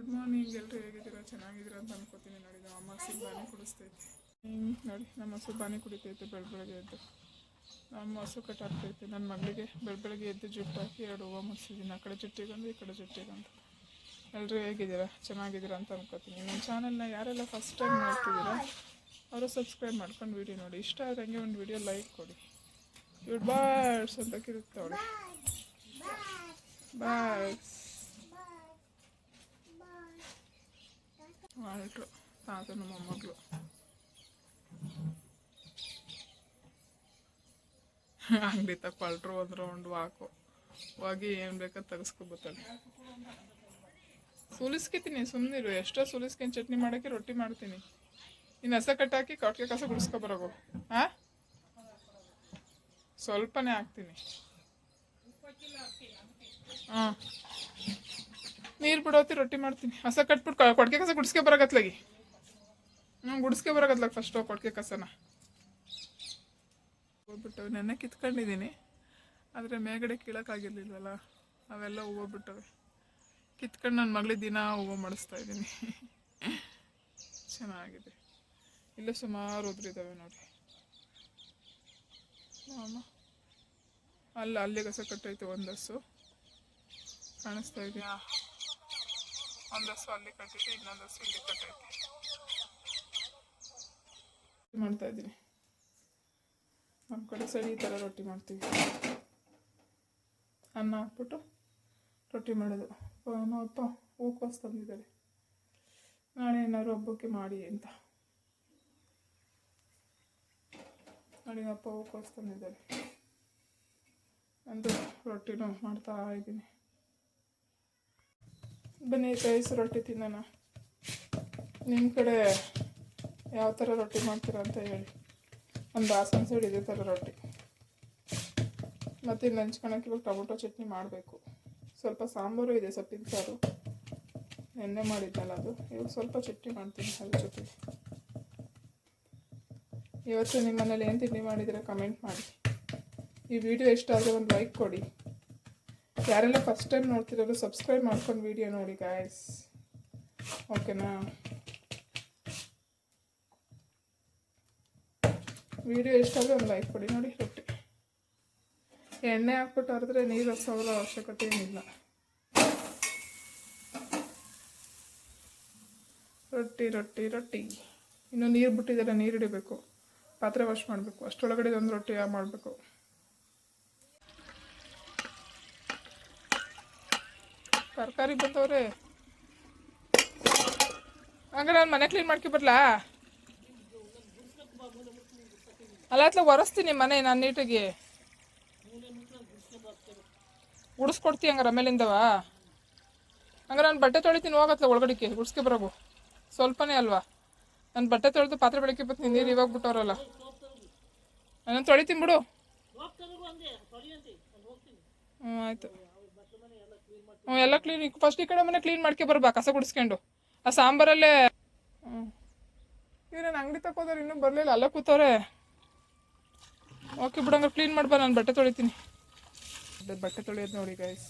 Good morning ಎಲ್ಲರೂ ಹೇಗಿದ್ದೀರಾ? ಚೆನ್ನಾಗಿದ್ದೀರಾ ಅಂತ ಅನ್ಕೋತೀನಿ ನೋಡಿ. ನಮ್ಮ ಅಮ್ಮ ಹಸು ಬಾನಿ ಕುಡಿಸ್ತೈತೆ. ನೋಡಿ ನಮ್ಮ ಹಸು ಬಾನಿ ಕುಡಿತೈತೆ ಬೆಳ ಬೆಳಗ್ಗೆ ಎದ್ದು. ನಮ್ಮ ಹಸು ಕಟ್ಟಾಗ್ತೈತೆ ನನ್ನ ಮಗಳಿಗೆ ಬೆಳ ಬೆಳಗ್ಗೆ ಎದ್ದು ಜುಟ್ಟು ಹಾಕಿ ಎರಡು ಹೂವು ಮುಗಿಸಿದ್ದೀನಿ ಆ ಕಡೆ ಜುಟ್ಟಿಗೊಂದು ಈ ಕಡೆ ಜುಟ್ಟಿಗೊಂದು ಎಲ್ಲರೂ ಹೇಗಿದ್ದೀರಾ? ಚೆನ್ನಾಗಿದ್ದೀರಾ ಅಂತ ಅನ್ಕೋತೀನಿ. ನನ್ನ ಚಾನಲ್ನ ಯಾರೆಲ್ಲ ಫಸ್ಟ್ ಟೈಮ್ ನೋಡ್ತಿದ್ದೀರಾ ಅವರು ಸಬ್ಸ್ಕ್ರೈಬ್ ಮಾಡ್ಕೊಂಡು ವಿಡಿಯೋ ನೋಡಿ. ಇಷ್ಟ ಆದಂಗೆ ಒಂದು ವಿಡಿಯೋ ಲೈಕ್ ಕೊಡಿ. ಗುಡ್ ಬಾಯ್ಸ್ ಅಂತ ಕಿರುತ್ತವಳೆ ಬಾರ್ಡ್ಸ್ ಹೊರಟ್ರು ತಾತನ ಮೊಮ್ಮಗಳು ಅಂಗಡಿ ತಗೊಳ್ಟ್ರು ಒಂದು ರೌಂಡ್ ವಾಕು. ಹೋಗಿ ಏನು ಬೇಕೋ ತೆಗೆಸ್ಕೊಬತ್ತಾಳೆ ಸುಲಿಸ್ಕೊತೀನಿ ಸುಮ್ಮನಿರು ಎಷ್ಟೋ ಸುಲಿಸ್ಕೊಂಡು ಚಟ್ನಿ ಮಾಡಕ್ಕೆ ರೊಟ್ಟಿ ಮಾಡ್ತೀನಿ. ಇನ್ನು ಹಸ ಕಟ್ಟಾಕಿ ಕೊಟ್ಟಿಗೆ ಕಸ ಗುಡಿಸ್ಕೊಬರೋಗು. ಹಾಂ ಸ್ವಲ್ಪನೇ ಹಾಕ್ತೀನಿ. ಹಾಂ. ನೀರು ಬಿಡೋತಿ ರೊಟ್ಟಿ ಮಾಡ್ತೀನಿ. ಹಸ ಕಟ್ಬಿಟ್ಟು ಕೊಡ್ಕೆ ಕಸ ಗುಡಿಸ್ಕೆ ಬರಗತ್ಲಾಗಿ. ಹ್ಞೂ ಗುಡಿಸ್ಕೆ ಬರಗತ್ಲಾಗ ಫಸ್ಟು ಕೊಡ್ಕೆ ಕಸನ. ಹೋಗ್ಬಿಟ್ಟು ನೆನ್ನೆ ಕಿತ್ಕೊಂಡಿದ್ದೀನಿ. ಆದರೆ ಮೇಗಡೆ ಕೀಳಕ್ಕಾಗಿರ್ಲಿಲ್ವಲ್ಲ ಅವೆಲ್ಲ ಹೂವು ಬಿಟ್ಟವೆ. ಕಿತ್ಕೊಂಡು ನನ್ನ ಮಗಳಿಗೆ ದಿನ ಹೂವು ಮಾಡಿಸ್ತಾ ಇದ್ದೀನಿ. ಚೆನ್ನಾಗಿದೆ. ಇಲ್ಲೇ ಸುಮಾರು ಉದ್ರಿದ್ದಾವೆ ನೋಡಿ. ಅಮ್ಮ ಅಲ್ಲ, ಅಲ್ಲಿ ಕಸ ಕಟ್ಟೈತೆ ಹಸು ಕಾಣಿಸ್ತಾ ಇದೆಯಾ? ಒಂದಸ್ಸು ಅಲ್ಲಿ ಕಟ್ಟಿದೆ ಇನ್ನೊಂದಸ್ಸು ಇಲ್ಲಿ ಕಟ್ಟೈತೆ. ಮಾಡ್ತಾ ಇದ್ದೀನಿ. ನಮ್ಮ ಕಡೆ ಸರಿ ಈ ಥರ ರೊಟ್ಟಿ ಮಾಡ್ತೀವಿ. ಅನ್ನ ಹಾಕ್ಬಿಟ್ಟು ರೊಟ್ಟಿ ಮಾಡೋದು. ಏನೋ ಅಪ್ಪ ಹೂಕೋಸ್ ತಂದಿದ್ದಾರೆ. ನಾಳೆ ಏನಾದ್ರು ಹಬ್ಬಕ್ಕೆ ಮಾಡಿ ಅಂತ. ನಾಳೆ ಅಪ್ಪ ಹೂಕೋಸ್ ತಂದಿದ್ದಾರೆ. ಅಂದರೆ ರೊಟ್ಟಿನೂ ಮಾಡ್ತಾ ಇದ್ದೀನಿ. ಬನ್ನಿ ರೊಟ್ಟಿ ತಿನ್ನೋಣ. ನಿಮ್ಮ ಕಡೆ ಯಾವ ಥರ ರೊಟ್ಟಿ ಮಾಡ್ತೀರಾ ಅಂತ ಹೇಳಿ. ಒಂದು ಹಾಸನ ಸೈಡ್ ಇದೇ ಥರ ರೊಟ್ಟಿ. ಮತ್ತು ಹಂಚ್ಕೊಳಕ್ಕೆ ಇವಾಗ ಟೊಮೊಟೊ ಚಟ್ನಿ ಮಾಡಬೇಕು. ಸ್ವಲ್ಪ ಸಾಂಬಾರು ಇದೆ ಸೊಪ್ಪಿನ ಸಾರು. ಎಣ್ಣೆ ಮಾಡಿದ್ದಲ್ಲ ಅದು. ಇವಾಗ ಸ್ವಲ್ಪ ಚಟ್ನಿ ಮಾಡ್ತೀನಿ ಅದ್ರ ಜೊತೆ. ಇವತ್ತು ನಿಮ್ಮ ಮನೇಲಿ ಏನು ತಿಂಡಿ ಮಾಡಿದರೆ? ಕಮೆಂಟ್ ಮಾಡಿ. ಈ ವಿಡಿಯೋ ಇಷ್ಟ ಆದರೆ ಒಂದು ಲೈಕ್ ಕೊಡಿ. ಯಾರೆಲ್ಲ ಫಸ್ಟ್ ಟೈಮ್ ನೋಡ್ತಿರೋರು ಸಬ್ಸ್ಕ್ರೈಬ್ ಮಾಡ್ಕೊಂಡು ವಿಡಿಯೋ ನೋಡಿ ಗಾಯ್ಸ್ ಓಕೆನಾ ವಿಡಿಯೋ ಇಷ್ಟ ಆದರೆ ಒಂದು ಲೈಕ್ ಕೊಡಿ, ನೋಡಿ, ರೊಟ್ಟಿ. ಎಣ್ಣೆ ಹಾಕ್ಬಿಟ್ಟು ಹರಿದ್ರೆ ನೀರು ಹಸೋರೋ ಅವಶ್ಯಕತೆ ಏನಿಲ್ಲ. ರೊಟ್ಟಿ ರೊಟ್ಟಿ ರೊಟ್ಟಿ. ಇನ್ನು ನೀರು ಬಿಟ್ಟಿದ್ದಾರೆ, ನೀರು ಹಿಡಿಬೇಕು. ಪಾತ್ರೆ ವಾಶ್ ಮಾಡಬೇಕು. ಅಷ್ಟರೊಳಗಡೆ ಒಂದು ರೊಟ್ಟಿ ಮಾಡಬೇಕು. ತರಕಾರಿ ಬಂದವ್ರೆ. ಹಂಗಾರೆ ನಾನು ಮನೆ ಕ್ಲೀನ್ ಮಾಡ್ಕೊ ಬರ್ಲಾ? ಅಲ್ಲ ಅತ್ಲ ಒರೆಸ್ತೀನಿ ಮನೆ ನಾನು ನೀಟಾಗಿ. ಉಡಿಸ್ಕೊಡ್ತಿ ಹಂಗಾರೆ ಆಮೇಲಿಂದವ? ಹಂಗಾರೆ ನಾನು ಬಟ್ಟೆ ತೊಳಿತೀನಿ ಹೋಗತ್ಲ ಒಳಗಡಿಕೆ ಗುಡ್ಸ್ಕೆ ಬರೋಗು. ಸ್ವಲ್ಪನೇ ಅಲ್ವಾ? ನಾನು ಬಟ್ಟೆ ತೊಳೆದು ಪಾತ್ರೆ ಬೆಳಗ್ಗೆ ಬರ್ತೀನಿ ನೀರು ಇವಾಗ ಬಿಟ್ಟವ್ರಲ್ಲ. ನಾನು ತೊಳಿತೀನಿ ಬಿಡು. ಹ್ಞೂ ಆಯಿತು. ಎಲ್ಲ ಕ್ಲೀನ್ ಫಸ್ಟ್ ಈ ಕಡೆ ಮನೆ ಕ್ಲೀನ್ ಮಾಡ್ಕೆ ಬರ್ಬೇಕು, ಕಸ ಗುಡಿಸ್ಕೊಂಡು. ಆ ಸಾಂಬಾರಲ್ಲೇ ಹ್ಞೂ ನಾನು ಅಂಗಡಿ ತಕೋದವ್ರು ಇನ್ನೂ ಬರಲಿಲ್ಲ, ಅಲ್ಲೇ ಕೂತವ್ರೆ. ಓಕೆ ಬಿಡಂಗ ಕ್ಲೀನ್ ಮಾಡ್ಬಾ, ನಾನು ಬಟ್ಟೆ ತೊಳಿತೀನಿ. ಬಟ್ಟೆ ತೊಳೆಯೋದು ನೋಡಿ ಗೈಸ್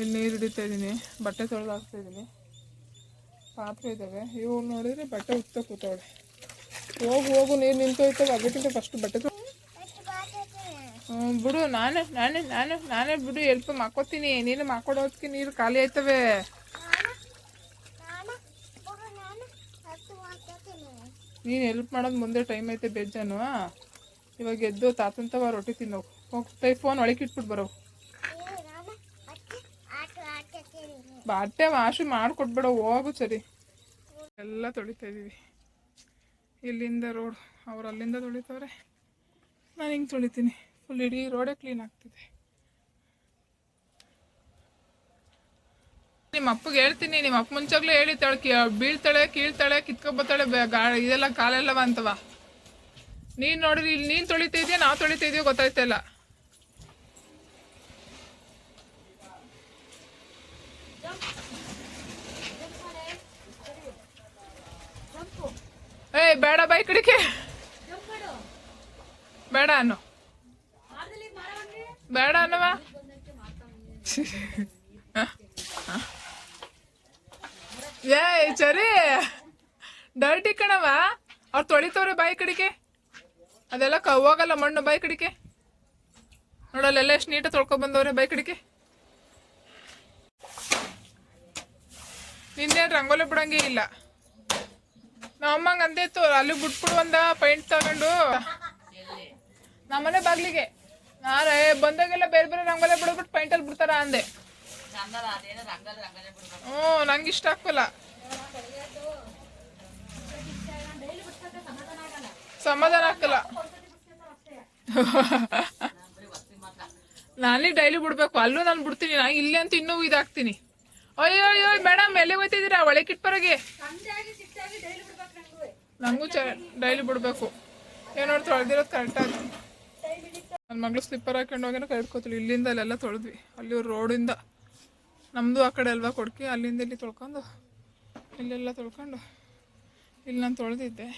ಇಲ್ಲಿ ನೀರು ಹಿಡಿತಾ ಇದ್ದೀನಿ ಬಟ್ಟೆ ತೊಳೆದು ಹಾಕ್ತಾ ಇದ್ದೀನಿ ಪಾತ್ರೆ ಇದ್ದಾವೆ ಇವು ನೋಡಿದ್ರೆ ಬಟ್ಟೆ ಉತ್ತ ಕೂತವಳೆ. ಹೋಗು ಹೋಗು, ನೀರು ನಿಂತೋಯ್ತವೆ ಅದಕ್ಕಿಂತ ಫಸ್ಟ್ ಬಟ್ಟೆ ಬಿಡು, ನಾನೇ ನಾನೇ ನಾನೇ ನಾನೇ ಬಿಡು ಹೆಲ್ಪ್ ಮಾಡ್ಕೋತೀನಿ. ನೀನು ಮಾಡ್ಕೊಡೋದಕ್ಕೆ ನೀರು ಖಾಲಿ ಆಯ್ತವೆ. ನೀನು ಹೆಲ್ಪ್ ಮಾಡೋದು ಮುಂದೆ ಟೈಮ್ ಐತೆ ಬೇಜಾನು. ಇವಾಗ ಎದ್ದು ತಾತಂತವ ರೊಟ್ಟಿ ತಿನ್ನೋ. ಹೋಗ್ತೈ ಫೋನ್ ಒಳಗೆ ಇಟ್ಬಿಟ್ಟು ಬರೋ. ಬಟ್ಟೆ ವಾಶು ಮಾಡಿಕೊಟ್ಬೇಡ, ಹೋಗು ಸರಿ. ಎಲ್ಲ ತೊಳಿತಾ ಇದ್ದೀವಿ ಇಲ್ಲಿಂದ ರೋಡ್, ಅವ್ರು ಅಲ್ಲಿಂದ ತೊಳಿತವ್ರೆ. ನಾನು ಹಿಂಗೆ ತೊಳಿತೀನಿ. ಫುಲ್ ಇಡೀ ರೋಡೇ ಕ್ಲೀನ್ ಆಗ್ತಿದೆ. ನಿಮ್ಮ ಅಪ್ಪಗೆ ಹೇಳ್ತೀನಿ, ನಿಮ್ಮ ಅಪ್ಪ ಮುಂಚಾಗ್ಲೂ ಹೇಳಿತಾಳೆ ಕಿ, ಬೀಳ್ತಾಳೆ, ಕೀಳ್ತಾಳೆ, ಕಿತ್ಕೊಬತ್ತಾಳೆ ಇದೆಲ್ಲ ಕಾಲೆಲ್ಲವ ಅಂತವ. ನೀನು ನೋಡ್ರಿ ಇಲ್ಲಿ ನೀನು ತೊಳಿತಾ ಇದೆಯಾ ನಾವು ತೊಳಿತಾ ಇದೆಯೋ ಗೊತ್ತಾಯ್ತಾ ಇಲ್ಲ. ಏಯ್, ಬೇಡ ಬೈ ಕಡಿಕೆ ಬೇಡ ಅನ್ನು. ಬೇಡ ಅನ್ನವ ಏ, ಚರಿ. ಡರ್ಟಿ ಕಣವ ಅವ್ರು ತೊಳಿತವ್ರೆ ಬಾಯಿ ಕಡಿಕೆ ಅದೆಲ್ಲ ಕ ಹೋಗಲ್ಲ ಮಣ್ಣು ಬಾಯಿ ಕಡಿಕೆ ನೋಡಲ್ಲೆಲ್ಲ ಎಷ್ಟು ನೀಟಾಗಿ ತೊಳ್ಕೊಂಡ್ ಬಂದವ್ರೆ ಬಾಯಿ ಕಡಿಕೆ ನಿನ್ನೆ ರಂಗೋಲಿ ಬಿಡಂಗೆ ಇಲ್ಲ. ನಮ್ಮ ಅಮ್ಮಂಗೆ ಅಂದೇ ಇತ್ತು, ಅಲ್ಲಿ ಬಿಟ್ಬಿಡು ಒಂದ ಪೈಂಟ್ ತಗೊಂಡು. ನಮ್ಮನೆ ಬಾಗ್ಲಿಗೆ. ನಾರೇ, ಬಂದಾಗೆಲ್ಲ ಬೇರೆ ಬೇರೆ ರಂಗೋಲೆ ಬಿಡ್ಬಿಟ್ಟು ಪೈಂಟಲ್ಲಿ ಬಿಡ್ತಾರ ಅಂದೆ. ಹ್ಞೂ, ನಂಗೆ ಇಷ್ಟ ಆಗ್ತಿಲ್ಲ. ಸಮಾಧಾನ ಆಗ್ತಿಲ್ಲ. ನಾನೇ ಡೈಲಿ ಬಿಡ್ಬೇಕು, ಅಲ್ಲೂ ನಾನು ಬಿಡ್ತೀನಿ, ನಾ ಇಲ್ಲಿ ಅಂತ ಇನ್ನೂ ಇದಾಗ್ತೀನಿ. ಅಯ್ಯೋ ಅಯ್ಯೋ ಮೇಡಮ್ ಎಲ್ಲಿ ಹೋಯ್ತಿದ್ದೀರಾ? ಒಳಗೆ ಕಿಟ್ಪರಗೆ ನಂಗೂ ಚ ಡೈಲಿ ಬಿಡ್ಬೇಕು. ಏನೋ ತೊಳೆದಿರೋದು ಕರೆಕ್ಟಾಗಿ ಮಗಳು ಸ್ಲಿಪ್ಪರ್ ಹಾಕೊಂಡು ಹೋಗಿನ ಕೈ ಇಟ್ಕೋತಿಲ್ಲ ಇಲ್ಲಿಂದ ಅಲ್ಲೆಲ್ಲ ತೊಳೆದ್ವಿ. ಅಲ್ಲಿ ರೋಡಿಂದ. ನಮ್ಮದು ಆ ಕಡೆ ಅಲ್ವಾ ಕೊಡ್ಕಿ, ಅಲ್ಲಿಂದ ಇಲ್ಲಿ ತೊಳ್ಕೊಂಡು, ಇಲ್ಲೆಲ್ಲ ತೊಳ್ಕೊಂಡು ಇಲ್ಲಿ ನಾನು ತೊಳೆದಿದ್ದೆ.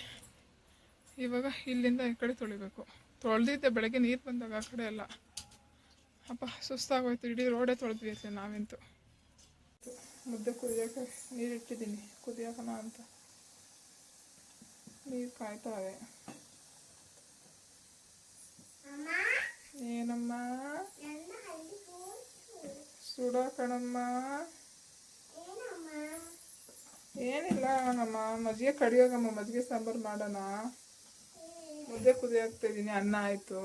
ಇವಾಗ ಇಲ್ಲಿಂದ ಈ ಕಡೆ ತೊಳಿಬೇಕು. ತೊಳೆದಿದ್ದೆ, ಬೆಳಗ್ಗೆ ನೀರು ಬಂದಾಗ ಆ ಕಡೆ ಎಲ್ಲ. ಅಪ್ಪ, ಸುಸ್ತಾಗೋಯ್ತು. ಇಡೀ ರೋಡೇ ತೊಳೆದ್ವಿ ಅಂತ ನಾವಂತೂ. ಮುದ್ದೆ ಕುದಿಯೋಕೆ ನೀರು ಇಟ್ಟಿದ್ದೀನಿ. ಕುದಿಯೋಕನ ಅಂತ. ನೀರು ಕಾಯ್ತಾವೆ ಏನಮ್ಮ? ಸುಡೋ ಕಣಮ್ಮ. ಏನಿಲ್ಲ ನಮ್ಮ ಮಜ್ಜಿಗೆ ಕಡಿಯೋಗಮ್ಮ, ಮಜ್ಜಿಗೆ ಸಾಂಬಾರು ಮಾಡೋಣ. ಮುದ್ದೆ ಕುದಿ ಇದ್ದೀನಿ ಅನ್ನ ಆಯ್ತು.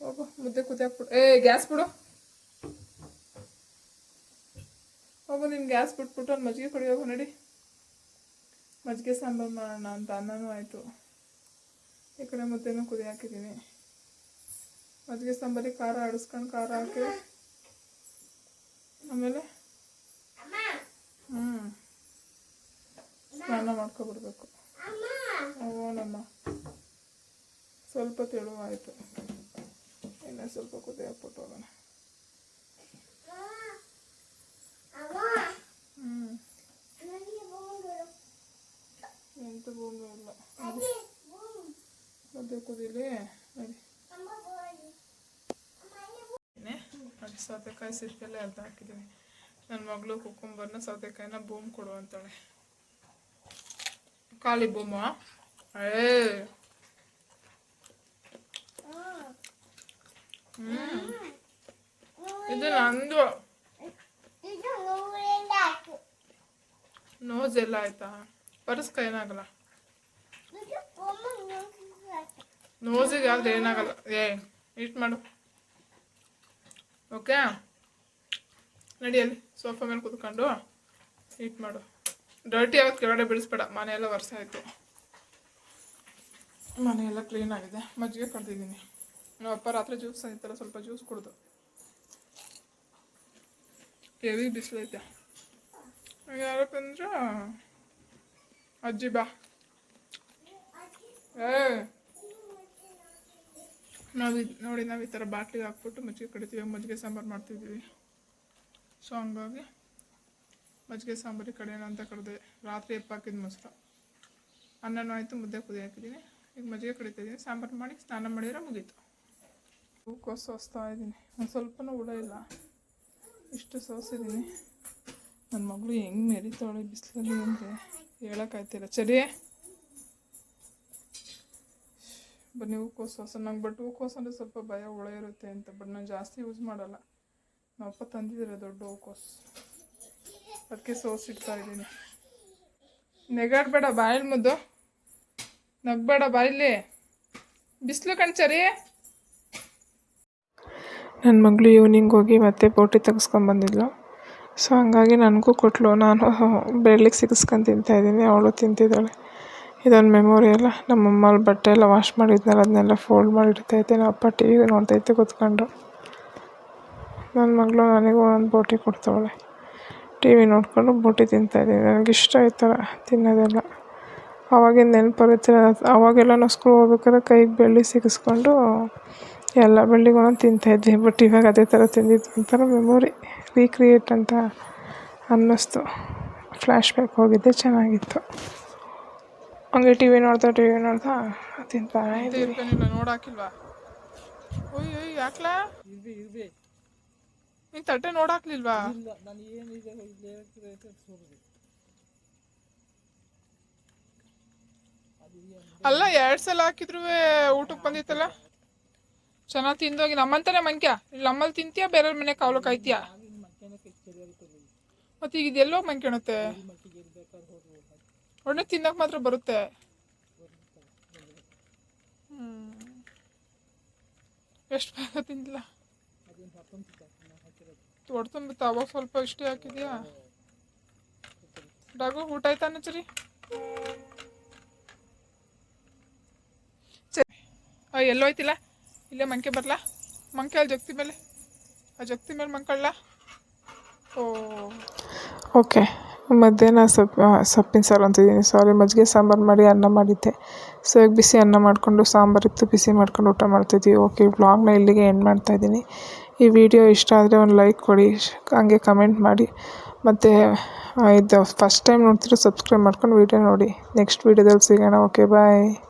ಹೋಗು, ಮುದ್ದೆ ಕುದಿಯಾಕ್ಬಿಡು ಏ, ಗ್ಯಾಸ್ ಬಿಡು. ಹೋಗು, ನೀನು ಗ್ಯಾಸ್ ಬಿಟ್ಬಿಟ್ಟು ಮಜ್ಜಿಗೆ ಕಡಿಯೋಗು, ನಡಿ. ಮಜ್ಜಿಗೆ ಸಾಂಬಾರು ಮಾಡೋಣ ಅಂತ ಅನ್ನನೂ ಆಯಿತು. ಈ ಕಡೆ ಮುದ್ದೆನೂ ಕುದಿ ಹಾಕಿದ್ದೀನಿ ಮಜ್ಜಿಗೆ ಸಾಂಬಾರಿಗೆ ಖಾರ ಆಡಿಸ್ಕೊಂಡು ಖಾರ ಹಾಕಿ. ಆಮೇಲೆ ಹ್ಞೂ ಸ್ನಾನ ಮಾಡ್ಕೊಬಿಡ್ಬೇಕು. ಓನಮ್ಮ ಸ್ವಲ್ಪ ತೆಳುವಾಯಿತು. ಇನ್ನೂ ಸ್ವಲ್ಪ ಕುದಿ ಹಾಕ್ಬಿಟ್ಟು ಹೋಗೋಣ. ಹ್ಞೂ ಎಂತ ಭೂಮಿ ಇಲ್ಲ ಮುದ್ದೆ ಕುದೀಲಿ ನೋಡಿ ನೋಡಿ ಸೌತೆಕಾಯಿ ಸಿಪ್ಪೆಲ್ಲ ಅರ್ಧ ಹಾಕಿದ್ದೀನಿ ನನ್ನ ಮಗಳು ಕುಕ್ಕುಂಬರ್ನ ಸೌತೆಕಾಯಿನ ಬೂಮ್ ಕೊಡು ಅಂತಾಳೆ. ಖಾಲಿ ಬೂಮ ಏ ಇದು ನಂದು. ನೋಸ್ ಎಲ್ಲ ಆಯ್ತಾ? ಪರ್ಸ್ಕ ಏನಾಗಲ್ಲ. ನೋಸಿಗೆ ಆದ್ರೆ ಏನಾಗಲ್ಲ. ಏ ಇಟ್ ಮಾಡು. ಓಕೆ? ನಡಿಯಲ್ಲಿ ಸೋಫಾ ಮೇಲೆ ಕೂತ್ಕೊಂಡು ಹೀಟ್ ಮಾಡು. ಡರ್ಟಿ ಆಗುತ್ತೆ ಕೆಳಗಡೆ ಬಿಡಿಸ್ಬೇಡ, ಮನೆಯೆಲ್ಲ ವರ್ಷ ಆಯಿತು. ಮನೆಯೆಲ್ಲ ಕ್ಲೀನ್ ಆಗಿದೆ. ಮಜ್ಜಿಗೆ ಕಂಡಿದ್ದೀನಿ ನಮ್ಮ ಅಪ್ಪ ರಾತ್ರಿ ಜ್ಯೂಸ್ ತಂದಿತ್ತಲ್ಲ ಸ್ವಲ್ಪ ಜ್ಯೂಸ್ ಕುಡ್ದು. ಹೆವಿ ಬಿಸಿಲೈತೆ ಯಾರಪ್ಪ ಅಂದ್ರೆ ಅಜ್ಜಿ ಬಾ. ಏ ನಾವು ನೋಡಿ ನಾವು ಈ ಥರ ಬಾಟ್ಲಿಗೆ ಹಾಕ್ಬಿಟ್ಟು ಮಜ್ಜಿಗೆ ಕಡಿತೀವಿ, ಮಜ್ಜಿಗೆ ಸಾಂಬಾರು ಮಾಡ್ತಿದ್ವಿ. ಸೊ ಹಂಗಾಗಿ ಮಜ್ಜಿಗೆ ಸಾಂಬಾರಿಗೆ ಕಡೆಯೋಣ ಅಂತ ಕರೆದೆ. ರಾತ್ರಿ ಎಪ್ಪ ಹಾಕಿದ ಮೊಸರು. ಅನ್ನನೂ ಆಯಿತು, ಮುದ್ದೆ ಕುದಿ ಹಾಕಿದ್ದೀನಿ ಈಗ ಮಜ್ಜಿಗೆ ಕಡಿತಾ ಇದ್ದೀನಿ ಸಾಂಬಾರು ಮಾಡಿ ಸ್ನಾನ ಮಾಡಿದ್ರೆ ಮುಗೀತು. ಹೂಕೋಸು ಸೋಸ್ತಾ ಇದ್ದೀನಿ ಒಂದು ಸ್ವಲ್ಪನೂ ಹುಳ ಇಲ್ಲ. ಇಷ್ಟು ಸೋಸಿದ್ದೀನಿ ನನ್ನ ಮಗಳು ಹೆಂಗೆ ಮೆರಿತಾಳೆ ಬಿಸಿಲಲ್ಲಿ ಅಂದರೆ ಹೇಳೋಕ್ಕಾಯ್ತಿಲ್ಲ ಸರಿ? ಬನ್ನಿ ಹೂಕೋಸು ಹೊಸ ನಂಗೆ ಬಟ್ ಹೂಕೋಸು ಅಂದರೆ ಸ್ವಲ್ಪ ಭಯ, ಹುಳ ಇರುತ್ತೆ ಅಂತ, ಬಟ್ ನಾನು ಜಾಸ್ತಿ ಯೂಸ್ ಮಾಡಲ್ಲ. ನಮ್ಮಪ್ಪ ತಂದಿದ್ದಾರೆ ದೊಡ್ಡ ಹೂಕೋಸು ಅದಕ್ಕೆ ಸೋಸಿಡ್ತಾ ಇದ್ದೀನಿ. ನೆಗಾಡ್ಬೇಡ ಬಾಯಲ್ಲಿ ಮುದ್ದು. ನಗ್ಬೇಡ ಬಾಯಲ್ಲಿ. ಬಿಸಿಲು ಕಣ್ಚರಿ. ನನ್ನ ಮಗಳು ಈವ್ನಿಂಗ್ ಹೋಗಿ ಮತ್ತೆ ಪೋಟಿ ತೆಗೆಸ್ಕೊಂಬಂದಿದ್ಲು ಸೊ ಹಂಗಾಗಿ ನನಗೂ ಕೊಟ್ಲು. ನಾನು ಬೆಳ್ಳಿಗೆ ಸಿಗಿಸ್ಕೊಂಡು ತಿಂತಾಯಿದ್ದೀನಿ ಅವಳು ತಿಂತಿದ್ದಾಳೆ. ಇದೊಂದು ಮೆಮೊರಿ ಅಲ್ಲ. ನಮ್ಮಮ್ಮ ಅಲ್ಲಿ ಬಟ್ಟೆ ಎಲ್ಲ ವಾಶ್ ಮಾಡಿದ್ನಲ್ಲ, ಅದನ್ನೆಲ್ಲ ಫೋಲ್ಡ್ ಮಾಡಿ ಇಡ್ತೈತೆ ನಮ್ಮ ಅಪ್ಪ ಟಿ ವಿ ನೋಡ್ತೈತೆ ಕೂತ್ಕೊಂಡು. ನನ್ನ ಮಗಳು ನನಗೂ ಒಂದು ಬೋಟಿ ಕೊಡ್ತಾವಳೆ. ಟಿ ವಿ ನೋಡಿಕೊಂಡು ಬೋಟಿ ತಿಂತಾಯಿದ್ದೀನಿ ನನಗಿಷ್ಟ ಈ ಥರ ತಿನ್ನೋದೆಲ್ಲ. ಆವಾಗಿನ ನೆನಪು ಬರುತ್ತೆ ಅವಾಗೆಲ್ಲ ನಾವು ಸ್ಕೂಲ್ ಹೋಗ್ಬೇಕಾದ್ರೆ ಕೈಗೆ ಬೆಳ್ಳಿ ಸಿಗಿಸ್ಕೊಂಡು ಎಲ್ಲ ಬೆಳ್ಳಿಗೂ ತಿಂತಾಯಿದ್ವಿ ಬಟ್ ಇವಾಗ ಅದೇ ಥರ ತಿಂದಿದ್ದು ಒಂಥರ ಮೆಮೊರಿ ರೀಕ್ರಿಯೇಟ್ ಅಂತ ಅನ್ನಿಸ್ತು. ಫ್ಲ್ಯಾಶ್ ಬ್ಯಾಕ್ ಹೋಗಿದ್ದೆ, ಚೆನ್ನಾಗಿತ್ತು. ಹಂಗೆ ಟಿ ವಿ ನೋಡ್ತಾ ಟಿ ವಿ ನೋಡ್ತಾ ತಿಂತಾ ಇದ್ದೀವಿ ನೋಡಾಕಿಲ್ವಾ? ಓಯ್ ಓಯ್ ಯಾಕ್ಲಾ? ನೀನು ತಟ್ಟೆ ನೋಡಾಕ್ಲಿಲ್ವಾ? ಇಲ್ಲ ನಾನು ಏನಿದೆ ಇಲ್ಲಿ ಅಲ್ಲ ಎರಡು ಸಲ ಹಾಕಿದ್ರು ಊಟಕ್ಕೆ ಬಂದಿತ್ತಲ್ಲ? ಚೆನ್ನಾಗಿ ತಿಂದೋಗಿ ನಮ್ಮಂತಾನೆ ಮಂಕ್ಯ ಇಲ್ಲಿ ನಮ್ಮಲ್ಲಿ ತಿಂತೀಯಾ ಬೇರೆಯವ್ರ ಮನೆ ಕಾವಲು ಕಾಯ್ತೀಯ ಮತ್ತೆ ಈಗ ಇದೆಲ್ಲೋ ಮಂಕ್ಯಣತ್ತೆ ಒಳ್ಳೆ ತಿನ್ನಕ್ಕೆ ಮಾತ್ರ ಬರುತ್ತೆ. ಎಷ್ಟು ಬೇಗ ತಿಂದಿಲ್ಲ ಅದೇನು ಹಾಕೊಂತಿದ್ದ ನಾನು ಹಾಕಿರೋದು ದೊಡ್ಡ ತುಂಬಿತ್ತು, ಅವಾಗ ಸ್ವಲ್ಪ ಇಷ್ಟೇ ಹಾಕಿದ್ಯಾ? ಡಾಗು, ಊಟ ಆಯ್ತಾ ಅನ್ನಚರಿ ಸರಿ ಆ, ಎಲ್ಲೋ ಐತಿಲ್ಲ ಇಲ್ಲೇ ಮಂಕೆ ಬರಲಾ? ಮಂಕೆ ಅಲ್ಲಿ ಜಗ್ತಿ ಮೇಲೆ? ಆ ಜಗ್ತಿ ಮೇಲೆ ಮಂಕಳ್ಳ ಓಕೆ. ಮಧ್ಯಾಹ್ನ ಸೊಪ್ಪು, ಸೊಪ್ಪಿನ ಸಾರು ಅಂತಿದ್ದೀನಿ. ಸಾರಿ ಮಜ್ಜಿಗೆ ಸಾಂಬಾರು ಮಾಡಿ ಅನ್ನ ಮಾಡಿದ್ದೆ. ಸೊ ಈಗ ಬಿಸಿ ಅನ್ನ ಮಾಡಿಕೊಂಡು ಸಾಂಬಾರಿತ್ತು ಬಿಸಿ ಮಾಡ್ಕೊಂಡು ಊಟ ಮಾಡ್ತಿದ್ವಿ. ಓಕೆ ವ್ಲಾಗ್ನ ಇಲ್ಲಿಗೆ ಎಂಡ್ ಮಾಡ್ತಾಯಿದ್ದೀನಿ ಈ ವಿಡಿಯೋ ಇಷ್ಟ ಆದರೆ ಒಂದು ಲೈಕ್ ಕೊಡಿ, ಹಂಗೆ ಕಮೆಂಟ್ ಮಾಡಿ. ಮತ್ತು ಇದು ಫಸ್ಟ್ ಟೈಮ್ ನೋಡ್ತಿರೋ ಸಬ್ಸ್ಕ್ರೈಬ್ ಮಾಡ್ಕೊಂಡು ವಿಡಿಯೋ ನೋಡಿ. ನೆಕ್ಸ್ಟ್ ವಿಡಿಯೋದಲ್ಲಿ ಸಿಗೋಣ. Okay bye